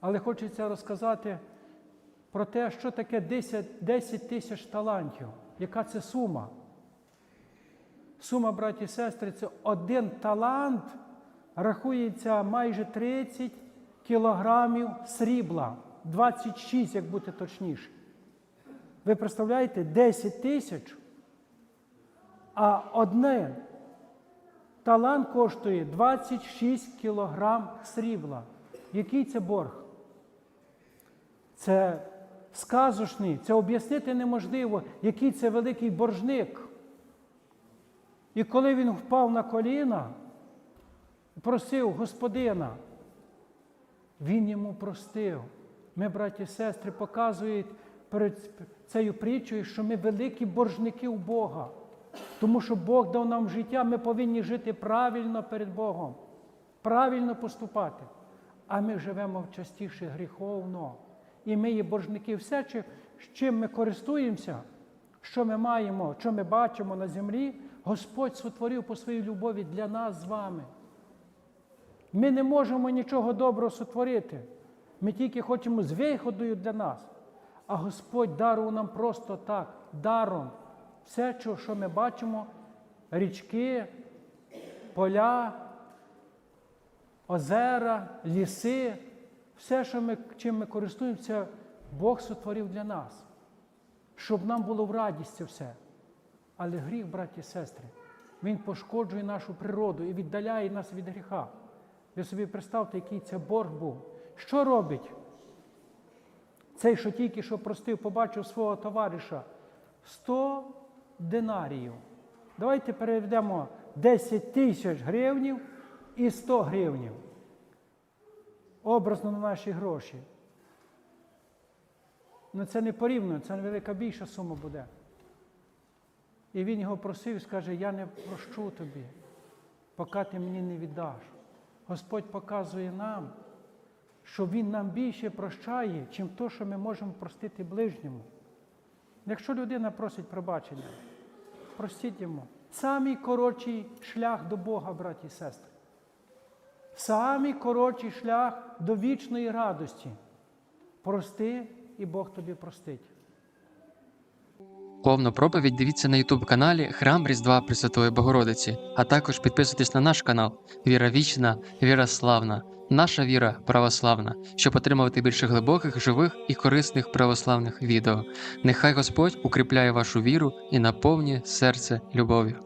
Але хочеться розказати про те, що таке 10, 10 тисяч талантів, яка це сума. Сума, браті і сестри, це один талант рахується майже 30 кілограмів срібла, 26, як бути точніше. Ви представляєте, 10 тисяч, а один талант коштує 26 кілограм срібла. Який це борг? Це сказочний, це об'яснити неможливо, який це великий боржник. І коли він впав на коліна, просив господина, він йому простив. Ми, браті і сестри, показують перед цією притчою, що ми великі боржники у Бога. Тому що Бог дав нам життя, ми повинні жити правильно перед Богом, правильно поступати. А ми живемо частіше гріховно. І ми є боржники. Все, з чим ми користуємося, що ми маємо, що ми бачимо на землі, Господь сотворив по своїй любові для нас з вами. Ми не можемо нічого доброго сотворити. Ми тільки хочемо з виходою для нас. А Господь дарував нам просто так, даром. Все, що ми бачимо, річки, поля, озера, ліси, все, що ми, чим ми користуємося, Бог сотворив для нас, щоб нам було в радість це все. Але гріх, браті і сестри, він пошкоджує нашу природу і віддаляє нас від гріха. Ви собі представте, який це борг був. Що робить? Цей, що тільки що простив, побачив свого товариша 100 динаріїв. Давайте переведемо 10 тисяч гривнів і 100 гривнів. Образно на наші гроші. Ну це не порівняно, це велика більша сума буде. І він його просив і скаже, я не прощу тобі, поки ти мені не віддаш. Господь показує нам, що Він нам більше прощає, чим то, що ми можемо простити ближньому. Якщо людина просить пробачення, простіть йому. Самий коротший шлях до Бога, браті і сестри. Самий коротший шлях до вічної радості. Прости, і Бог тобі простить. Повну проповідь дивіться на Ютуб каналі Храм Різдва Пресвятої Богородиці, а також підписуйтесь на наш канал Віра Вічна, Віра Славна, наша віра православна, щоб отримувати більше глибоких, живих і корисних православних відео. Нехай Господь укріпляє вашу віру і наповнює серце любов'ю.